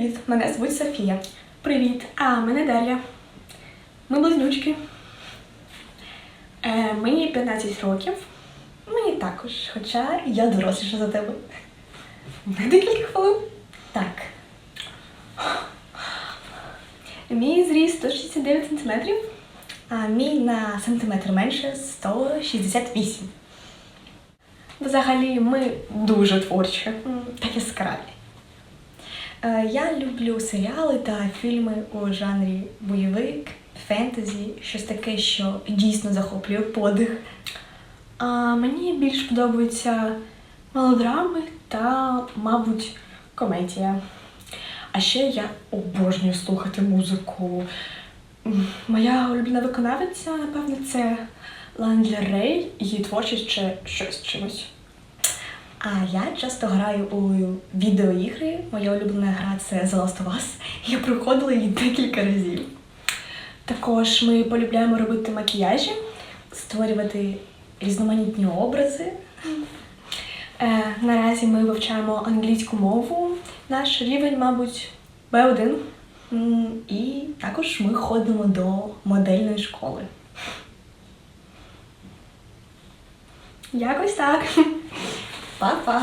Привіт, мене звуть Софія. Привіт, а мене Дар'я. Ми близнючки. Е, мені 15 років. Мені також, хоча я доросліша за тебе. На декілька хвилин. Так. Мій зріст 169 см. А мій на сантиметр менше 168. Взагалі, ми дуже творчі. Та яскраві. Е, Я люблю серіали та фільми у жанрі бойовик, фентезі, щось таке, що дійсно захоплює подих. А мені більш подобаються мелодрами та, мабуть, комедія. А ще я обожнюю слухати музику. Моя улюблена виконавиця, напевно, це Лана Дель Рей, її творчість ще щось чимось. А я часто граю у відеоігри. Моя улюблена гра це The Last of Us. Я проходила її декілька разів. Також ми полюбляємо робити макіяжі, створювати різноманітні образи. Е, наразі ми вивчаємо англійську мову. Наш рівень, мабуть, B1. І також ми ходимо до модельної школи. Якось так. Па-па!